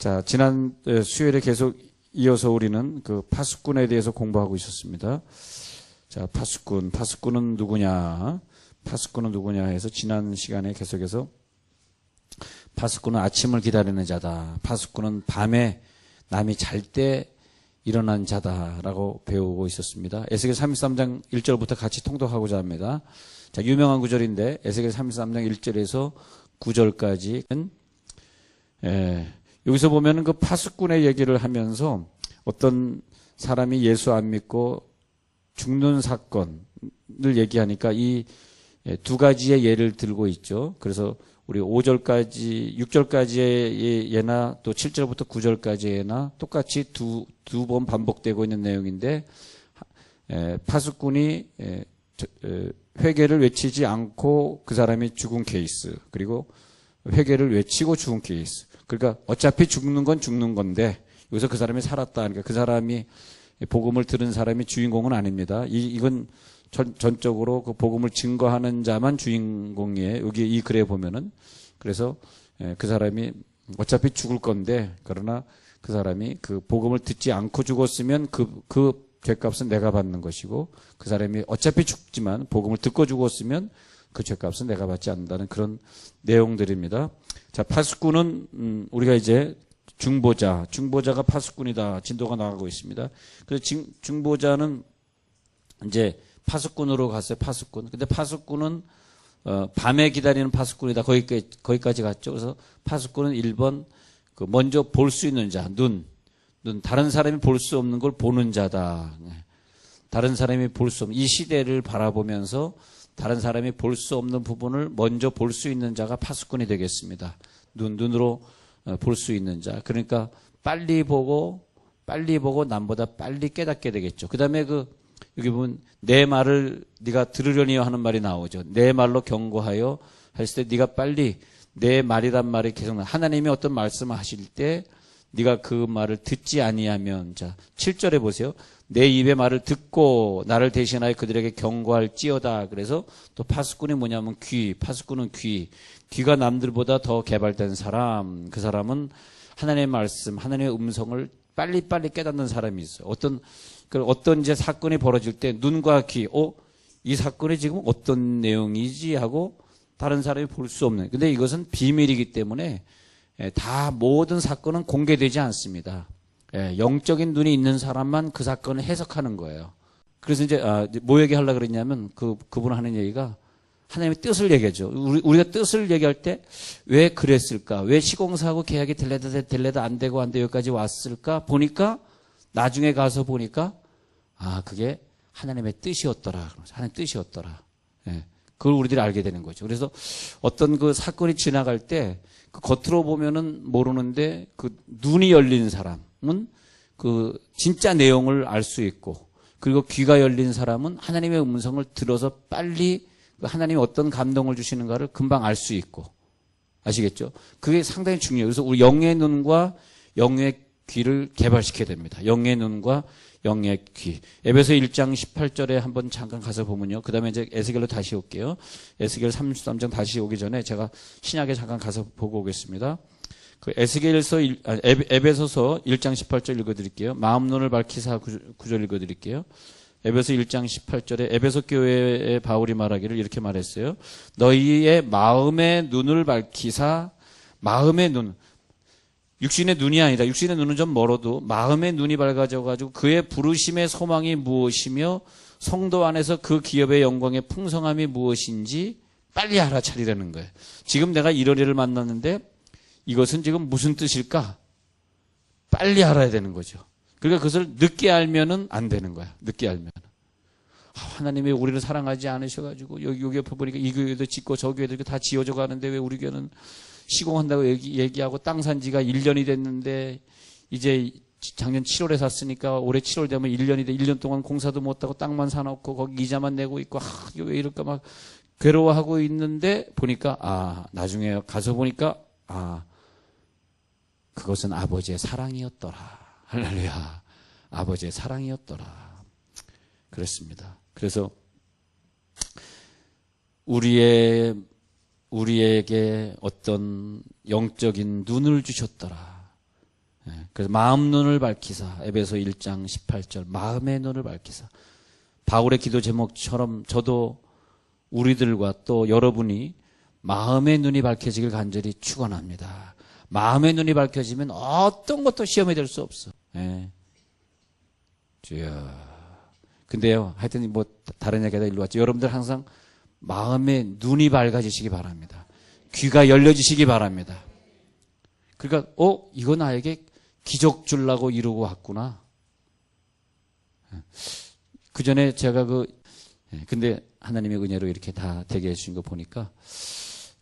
자, 지난 에, 수요일에 계속 이어서 우리는 그 파수꾼에 대해서 공부하고 있었습니다. 자, 파수꾼, 파수꾼은 누구냐? 파수꾼은 누구냐 해서 지난 시간에 계속해서 파수꾼은 아침을 기다리는 자다. 파수꾼은 밤에 남이 잘 때 일어난 자다라고 배우고 있었습니다. 에스겔 33장 1절부터 같이 통독하고자 합니다. 자, 유명한 구절인데 에스겔 33장 1절에서 9절까지는 예, 여기서 보면은 그 파수꾼의 얘기를 하면서 어떤 사람이 예수 안 믿고 죽는 사건을 얘기하니까 이 두 가지의 예를 들고 있죠. 그래서 우리 5절까지, 6절까지의 예나 또 7절부터 9절까지의 예나 똑같이 두, 두 번 반복되고 있는 내용인데, 에, 파수꾼이 회개를 외치지 않고 그 사람이 죽은 케이스, 그리고 회개를 외치고 죽은 케이스. 그러니까 어차피 죽는 건 죽는 건데, 여기서 그 사람이 살았다. 그러니까 그 사람이 복음을 들은 사람이 주인공은 아닙니다. 이, 이건 전, 전적으로 그 복음을 증거하는 자만 주인공이에요. 여기 이 글에 보면은. 그래서 예, 그 사람이 어차피 죽을 건데, 그러나 그 사람이 그 복음을 듣지 않고 죽었으면 그, 그 죄값은 내가 받는 것이고, 그 사람이 어차피 죽지만 복음을 듣고 죽었으면 그 죄값은 내가 받지 않는다는 그런 내용들입니다. 자, 파수꾼은, 음, 우리가 이제 중보자, 중보자가 파수꾼이다. 진도가 나가고 있습니다. 그래서 중, 중보자는 이제 파수꾼으로 갔어요. 파수꾼. 근데 파수꾼은 어, 밤에 기다리는 파수꾼이다. 거기까지, 거기까지 갔죠. 그래서 파수꾼은 1번 그 먼저 볼 수 있는 자, 눈. 눈. 다른 사람이 볼 수 없는 걸 보는 자다. 네. 다른 사람이 볼 수 없는 이 시대를 바라보면서 다른 사람이 볼 수 없는 부분을 먼저 볼 수 있는 자가 파수꾼이 되겠습니다. 눈 눈으로 어, 볼수 있는 자. 그러니까 빨리 보고 빨리 보고 남보다 빨리 깨닫게 되겠죠. 그 다음에 그 여기 보면 내 말을 네가 들으려니 하는 말이 나오죠. 내 말로 경고하여 했을 때 네가 빨리 내 말이란 말이 계속 나. 하나님이 어떤 말씀을 하실 때 네가 그 말을 듣지 아니하면 자 7절에 보세요. 내 입의 말을 듣고 나를 대신하여 그들에게 경고할지어다. 그래서 또 파수꾼이 뭐냐면 귀, 파수꾼은 귀. 귀가 남들보다 더 개발된 사람. 그 사람은 하나님의 말씀, 하나님의 음성을 빨리빨리 깨닫는 사람이 있어요. 어떤 그 어떤 이제 사건이 벌어질 때 눈과 귀, 어, 이 사건이 지금 어떤 내용이지 하고 다른 사람이 볼 수 없는. 근데 이것은 비밀이기 때문에 예, 다 모든 사건은 공개되지 않습니다. 예, 영적인 눈이 있는 사람만 그 사건을 해석하는 거예요. 그래서 이제 아, 뭐 얘기하려 그랬냐면 그 그분 하는 얘기가 하나님의 뜻을 얘기하죠. 우리, 우리가 뜻을 얘기할 때 왜 그랬을까? 왜 시공사하고 계약이 될래다 될래다 안 되고 안돼 여기까지 왔을까? 보니까 나중에 가서 보니까 아 그게 하나님의 뜻이었더라. 하나님 뜻이었더라. 예, 그걸 우리들이 알게 되는 거죠. 그래서 어떤 그 사건이 지나갈 때 그 겉으로 보면은 모르는데 그 눈이 열린 사람은 그 진짜 내용을 알 수 있고 그리고 귀가 열린 사람은 하나님의 음성을 들어서 빨리 그 하나님이 어떤 감동을 주시는가를 금방 알 수 있고 아시겠죠? 그게 상당히 중요해요. 그래서 우리 영의 눈과 영의 귀를 개발시켜야 됩니다. 영의 눈과 영의 귀. 에베소 1장 18절에 한번 잠깐 가서 보면요. 그 다음에 이제 에스겔로 다시 올게요. 에스겔 33장 다시 오기 전에 제가 신약에 잠깐 가서 보고 오겠습니다. 그 에스겔서 아, 에베소서 1장 18절 읽어드릴게요. 마음 눈을 밝히사 구절 읽어드릴게요. 에베소 1장 18절에 에베소 교회의 바울이 말하기를 이렇게 말했어요. 너희의 마음의 눈을 밝히사 마음의 눈 육신의 눈이 아니다. 육신의 눈은 좀 멀어도 마음의 눈이 밝아져 가지고 그의 부르심의 소망이 무엇이며 성도 안에서 그 기업의 영광의 풍성함이 무엇인지 빨리 알아차리라는 거예요. 지금 내가 이런 일을 만났는데 이것은 지금 무슨 뜻일까? 빨리 알아야 되는 거죠. 그러니까 그것을 늦게 알면은 안 되는 거야. 늦게 알면. 아, 하나님이 우리를 사랑하지 않으셔가지고 여기 여기 옆에 보니까 이 교회도 짓고 저 교회도 다 지어져 가는데 왜 우리 교회는 시공한다고 얘기, 하고 땅 산 지가 1년이 됐는데 이제 작년 7월에 샀으니까 올해 7월 되면 1년이 돼. 1년 동안 공사도 못하고 땅만 사놓고 거기 이자만 내고 있고 아, 이거 왜 이럴까 막 괴로워하고 있는데 보니까 아 나중에 가서 보니까 아 그것은 아버지의 사랑이었더라. 할렐루야. 아버지의 사랑이었더라. 그랬습니다. 그래서 우리의 우리에게 어떤 영적인 눈을 주셨더라. 예, 그래서 마음 눈을 밝히사 에베소 1장 18절 마음의 눈을 밝히사 바울의 기도 제목처럼 저도 우리들과 또 여러분이 마음의 눈이 밝혀지길 간절히 축원합니다. 마음의 눈이 밝혀지면 어떤 것도 시험이 될 수 없어. 예. 주여. 근데요, 하여튼 뭐 다른 얘기가 일로 왔죠. 여러분들 항상 마음의 눈이 밝아지시기 바랍니다. 귀가 열려지시기 바랍니다. 그러니까, 어, 이거 나에게 기적 줄라고 이루고 왔구나. 그 전에 제가 그, 예, 근데 하나님의 은혜로 이렇게 다 되게 해주신 거 보니까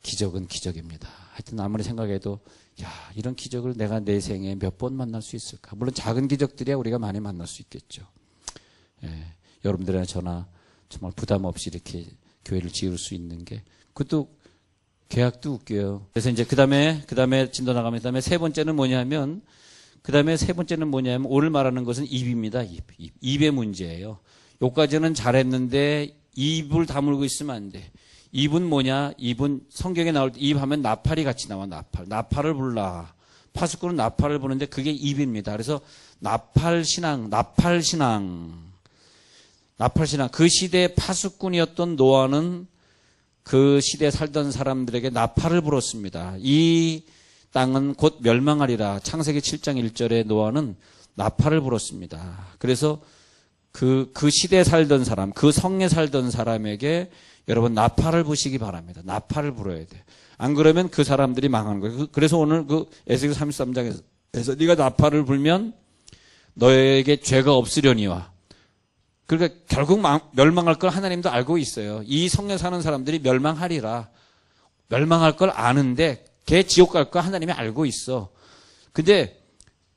기적은 기적입니다. 하여튼 아무리 생각해도 야, 이런 기적을 내가 내 생에 몇 번 만날 수 있을까? 물론 작은 기적들이야 우리가 많이 만날 수 있겠죠. 예, 여러분들이나 저나 정말 부담 없이 이렇게 교회를 지을 수 있는 게 그것도 계약도 웃겨요. 그래서 이제 그 다음에 그 다음에 진도 나가면 그 다음에 세 번째는 뭐냐면 그 다음에 세 번째는 뭐냐면 오늘 말하는 것은 입입니다. 입, 입. 입의 문제예요. 요까지는 잘했는데 입을 다물고 있으면 안 돼. 입은 뭐냐? 입은 성경에 나올 때 입 하면 나팔이 같이 나와 나팔. 나팔을 불라. 파수꾼은 나팔을 부는데 그게 입입니다. 그래서 나팔 신앙, 나팔 신앙. 나팔 신앙. 그 시대의 파수꾼이었던 노아는 그 시대에 살던 사람들에게 나팔을 불었습니다. 이 땅은 곧 멸망하리라. 창세기 7장 1절에 노아는 나팔을 불었습니다. 그래서 그, 그 시대에 살던 사람, 그 성에 살던 사람에게 여러분 나팔을 부시기 바랍니다. 나팔을 불어야 돼. 안 그러면 그 사람들이 망하는 거예요. 그- 그래서 오늘 그 에스겔 33장에서 네가 나팔을 불면 너에게 죄가 없으려니와. 그러니까 결국 망- 멸망할 걸 하나님도 알고 있어요. 이 성에 사는 사람들이 멸망하리라. 멸망할 걸 아는데 걔 지옥 갈 거 하나님이 알고 있어. 근데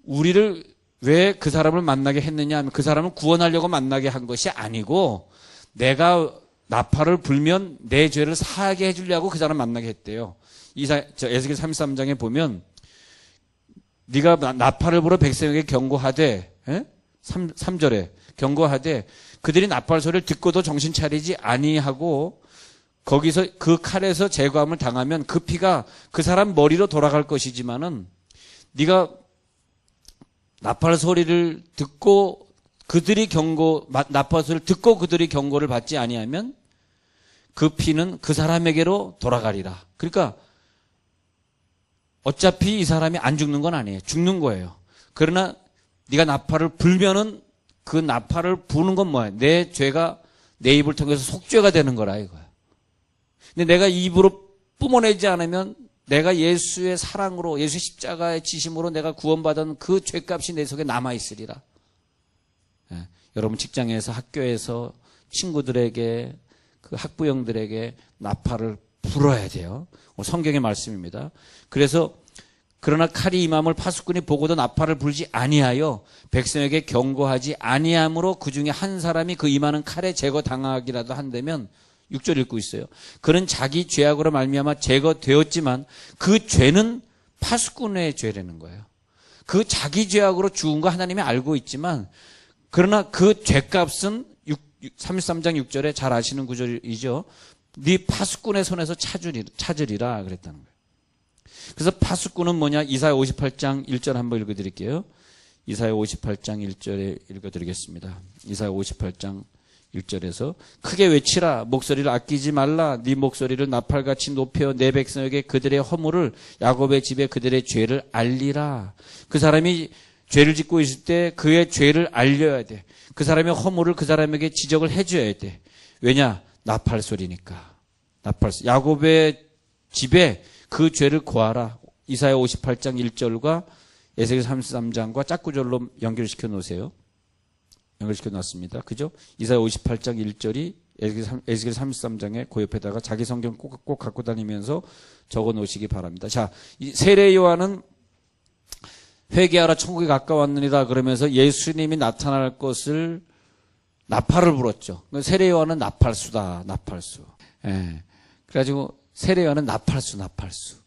우리를 왜 그 사람을 만나게 했느냐 하면 그 사람을 구원하려고 만나게 한 것이 아니고 내가 나팔을 불면 내 죄를 사하게 해주려고 그 사람 만나게 했대요. 이사, 저 에스겔 33장에 보면 네가 나- 나팔을 불어 백성에게 경고하되 에? 3, 3절에 경고하되 그들이 나팔 소리를 듣고도 정신 차리지 아니하고 거기서 그 칼에서 제거함을 당하면 그 피가 그 사람 머리로 돌아갈 것이지만은 네가 나팔 소리를 듣고 그들이 경고 마- 나팔 소리를 듣고 그들이 경고를 받지 아니하면 그 피는 그 사람에게로 돌아가리라. 그러니까 어차피 이 사람이 안 죽는 건 아니에요. 죽는 거예요. 그러나 네가 나팔을 불면은 그 나팔을 부는 건 뭐야? 내 죄가 내 입을 통해서 속죄가 되는 거라 이거야. 근데 내가 입으로 뿜어내지 않으면 내가 예수의 사랑으로 예수 십자가의 지심으로 내가 구원받은 그 죄값이 내 속에 남아 있으리라. 예, 여러분 직장에서 학교에서 친구들에게 그 학부형들에게 나팔을 불어야 돼요. 오늘 성경의 말씀입니다. 그래서 그러나 칼이 임함을 파수꾼이 보고도 나팔을 불지 아니하여 백성에게 경고하지 아니함으로 그 중에 한 사람이 그 임하는 칼에 제거 당하기라도 한다면 6절 읽고 있어요. 그는 자기 죄악으로 말미암아 제거되었지만 그 죄는 파수꾼의 죄라는 거예요. 그 자기 죄악으로 죽은 거 하나님이 알고 있지만 그러나 그 죄값은 6, 33장 6절에 잘 아시는 구절이죠. 네 파수꾼의 손에서 찾으리, 찾으리라 그랬다는 거예요. 그래서 파수꾼은 뭐냐? 이사야 58장 1절 한번 읽어드릴게요. 이사야 58장 1절에 읽어드리겠습니다. 이사야 58장 1절에서 크게 외치라 목소리를 아끼지 말라 네 목소리를 나팔같이 높여 내 백성에게 그들의 허물을 야곱의 집에 그들의 죄를 알리라 그 사람이 죄를 짓고 있을 때 그의 죄를 알려야 돼. 그 사람의 허물을 그 사람에게 지적을 해줘야 돼. 왜냐? 나팔 소리니까. 나팔. 야곱의 집에 그 죄를 고하라. 이사야 58장 1절과 에스겔 33장과 짝구절로 연결시켜 놓으세요. 연결시켜 놨습니다. 그죠? 이사야 58장 1절이 에스겔 33장에 그 옆에다가 자기 성경 꼭, 꼭 갖고 다니면서 적어 놓으시기 바랍니다. 자, 이 세례 요한은 회개하라 천국이 가까웠느니라 그러면서 예수님이 나타날 것을 나팔을 불었죠. 세례 요한은 나팔수다. 나팔수. 예. 그래가지고 세례 요한은 나팔수, 나팔수.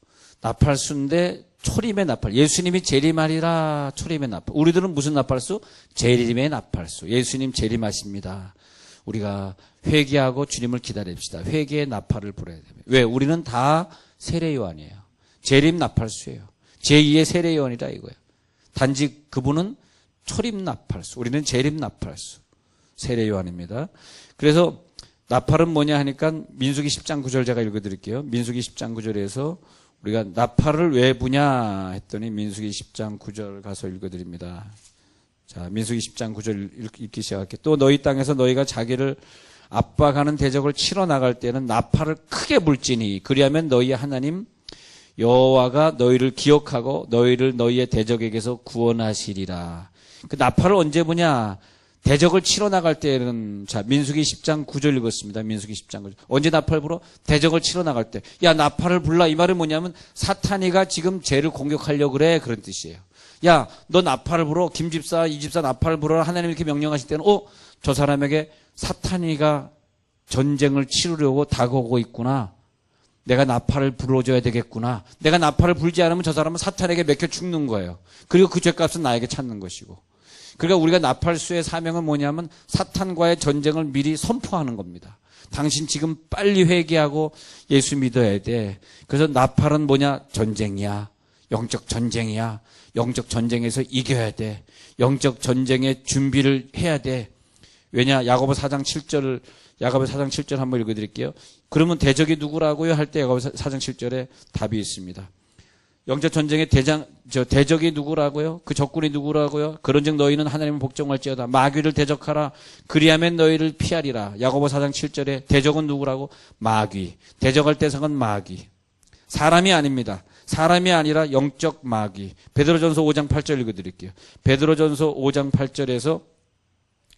나팔수인데 초림의 나팔. 예수님이 재림하리라 초림의 나팔. 우리들은 무슨 나팔수? 재림의 나팔수. 예수님 재림하십니다. 우리가 회개하고 주님을 기다립시다. 회개의 나팔을 불어야 됩니다. 왜? 우리는 다 세례 요한이에요. 재림 나팔수예요. 제2의 세례 요한이라 이거예요. 단지 그분은 초림 나팔수, 우리는 재림 나팔수. 세례 요한입니다. 그래서 나팔은 뭐냐 하니까 민수기 10장 9절 제가 읽어드릴게요. 민수기 10장 9절에서 우리가 나팔을 왜 부냐 했더니 민수기 10장 9절 가서 읽어드립니다. 자, 민수기 10장 9절 읽기 시작할게. 또 너희 땅에서 너희가 자기를 압박하는 대적을 치러 나갈 때는 나팔을 크게 불지니 그리하면 너희 하나님 여호와가 너희를 기억하고 너희를 너희의 대적에게서 구원하시리라. 그 나팔을 언제 보냐? 대적을 치러 나갈 때는 자 민수기 10장 9절 읽었습니다. 민수기 10장 9절. 언제 나팔 불어? 대적을 치러 나갈 때. 야 나팔을 불라 이 말은 뭐냐면 사탄이가 지금 죄를 공격하려 고 그래 그런 뜻이에요. 야 너 나팔을 불어 김 집사 이 집사 나팔을 불어 하나님 이렇게 명령하실 때는 어저 사람에게 사탄이가 전쟁을 치르려고 다가오고 있구나. 내가 나팔을 불어줘야 되겠구나. 내가 나팔을 불지 않으면 저 사람은 사탄에게 맥혀 죽는 거예요. 그리고 그 죄값은 나에게 찾는 것이고. 그러니까 우리가 나팔수의 사명은 뭐냐면 사탄과의 전쟁을 미리 선포하는 겁니다. 당신 지금 빨리 회개하고 예수 믿어야 돼. 그래서 나팔은 뭐냐? 전쟁이야. 영적 전쟁이야. 영적 전쟁에서 이겨야 돼. 영적 전쟁의 준비를 해야 돼. 왜냐? 야고보 4장 7절 야고보 4장 7절 한번 읽어 드릴게요. 그러면 대적이 누구라고요? 할 때 야고보 4장 7절에 답이 있습니다. 영적 전쟁의 대장 저 대적이 누구라고요? 그 적군이 누구라고요? 그런즉 너희는 하나님을 복종할지어다 마귀를 대적하라 그리하면 너희를 피하리라. 야고보 4장 7절에 대적은 누구라고? 마귀. 대적할 대상은 마귀. 사람이 아닙니다. 사람이 아니라 영적 마귀. 베드로전서 5장 8절 읽어 드릴게요. 베드로전서 5장 8절에서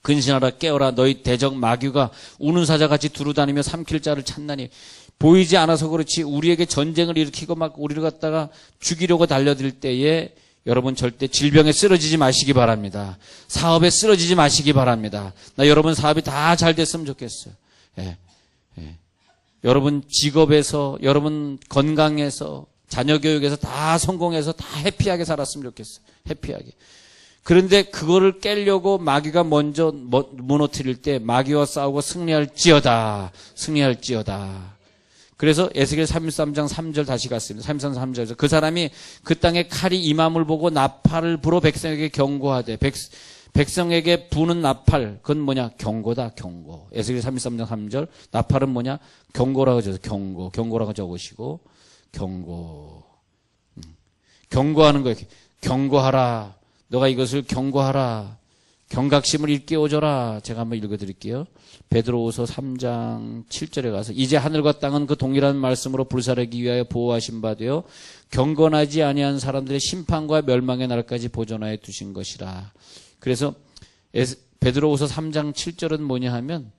근신하라 깨어라 너희 대적 마귀가 우는 사자같이 두루다니며 삼킬 자를 찾나니 보이지 않아서 그렇지 우리에게 전쟁을 일으키고 막 우리를 갖다가 죽이려고 달려들 때에 여러분 절대 질병에 쓰러지지 마시기 바랍니다. 사업에 쓰러지지 마시기 바랍니다. 나 여러분 사업이 다 잘 됐으면 좋겠어요. 예, 예. 여러분 직업에서, 여러분 건강에서, 자녀 교육에서 다 성공해서 다 해피하게 살았으면 좋겠어요. 해피하게. 그런데 그거를 깨려고 마귀가 먼저 무너뜨릴 때 마귀와 싸우고 승리할지어다. 승리할지어다. 그래서 에스겔 33장 3절 다시 갔습니다. 33장 3절에서 그 사람이 그 땅에 칼이 임함을 보고 나팔을 불어 백성에게 경고하되 백, 백성에게 부는 나팔 그건 뭐냐? 경고다 경고. 에스겔 33장 3절 나팔은 뭐냐? 경고라고 적어서 경고 경고라고 적으시고 경고. 음. 경고하는 거예요. 경고하라. 너가 이것을 경고하라 경각심을 일깨워줘라. 제가 한번 읽어드릴게요. 베드로후서 3장 7절에 가서 이제 하늘과 땅은 그 동일한 말씀으로 불사르기 위하여 보호하신 바 되어 경건하지 아니한 사람들의 심판과 멸망의 날까지 보존하여 두신 것이라. 그래서 베드로후서 3장 7절은 뭐냐 하면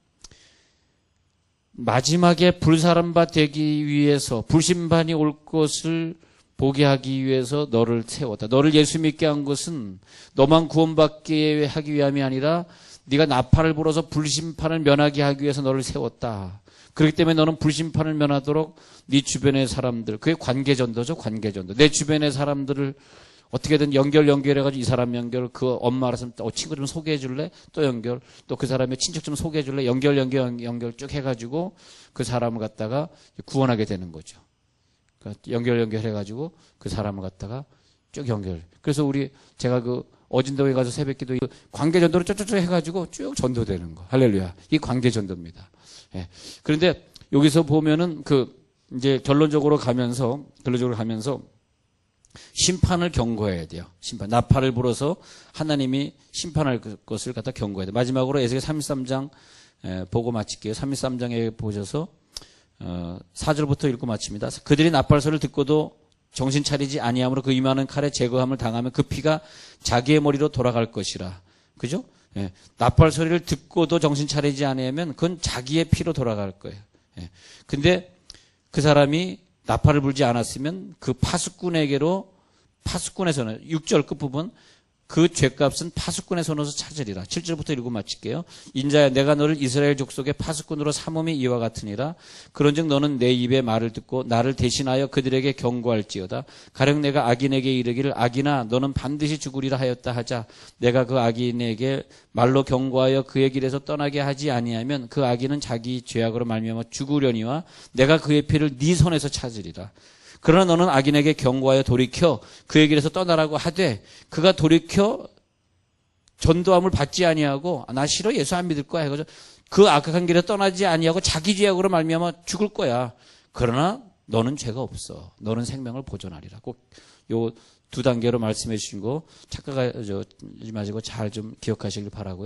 마지막에 불사람 바 되기 위해서 불심판이 올 것을 보게 하기 위해서 너를 세웠다. 너를 예수 믿게 한 것은 너만 구원받게 하기 위함이 아니라 네가 나팔을 불어서 불심판을 면하게 하기 위해서 너를 세웠다. 그렇기 때문에 너는 불심판을 면하도록 네 주변의 사람들, 그게 관계전도죠, 관계전도. 내 주변의 사람들을 어떻게든 연결 연결해가지고 이 사람 연결, 그 엄마 알아서 어, 친구 좀 소개해줄래? 또 연결, 또 그 사람의 친척 좀 소개해줄래? 연결 연결 연결 쭉 해가지고 그 사람을 갖다가 구원하게 되는 거죠. 그러니까 연결 연결해가지고 그 사람을 갖다가 쭉 연결. 그래서 우리 제가 그 어진도에 가서 새벽기도 관계 전도를 쭉쭉쭉 해가지고 쭉 전도되는 거. 할렐루야. 이 관계 전도입니다. 예. 그런데 여기서 보면은 그 이제 결론적으로 가면서 결론적으로 가면서 심판을 경고해야 돼요. 심판. 나팔을 불어서 하나님이 심판할 것을 갖다 경고해야 돼. 마지막으로 에스겔 33장 보고 마칠게요. 33장에 보셔서 어, 4절부터 읽고 마칩니다. 그들이 나팔소를 듣고도 정신 차리지 아니함으로 그 임하는 칼에 제거함을 당하면 그 피가 자기의 머리로 돌아갈 것이라. 그죠? 예. 나팔 소리를 듣고도 정신 차리지 않으면 그건 자기의 피로 돌아갈 거예요. 예. 근데 그 사람이 나팔을 불지 않았으면 그 파수꾼에게로 파수꾼에서는 6절 끝부분 그 죄값은 파수꾼의 손에서 찾으리라. 7절부터 읽고 마칠게요. 인자야 내가 너를 이스라엘 족속의 파수꾼으로 삼음이 이와 같으니라. 그런즉 너는 내 입의 말을 듣고 나를 대신하여 그들에게 경고할지어다. 가령 내가 악인에게 이르기를 악인아 너는 반드시 죽으리라 하였다 하자. 내가 그 악인에게 말로 경고하여 그의 길에서 떠나게 하지 아니하면 그 악인은 자기 죄악으로 말미암아 죽으려니와 내가 그의 피를 네 손에서 찾으리라. 그러나 너는 악인에게 경고하여 돌이켜 그의 길에서 떠나라고 하되 그가 돌이켜 전도함을 받지 아니하고 아, 나 싫어 예수 안 믿을 거야 해가지고 그 악한 길에 떠나지 아니하고 자기 죄악으로 말미암아 죽을 거야. 그러나 너는 죄가 없어. 너는 생명을 보존하리라. 꼭 요 두 단계로 말씀해 주신 거 착각하지 마시고 잘 좀 기억하시길 바라고요.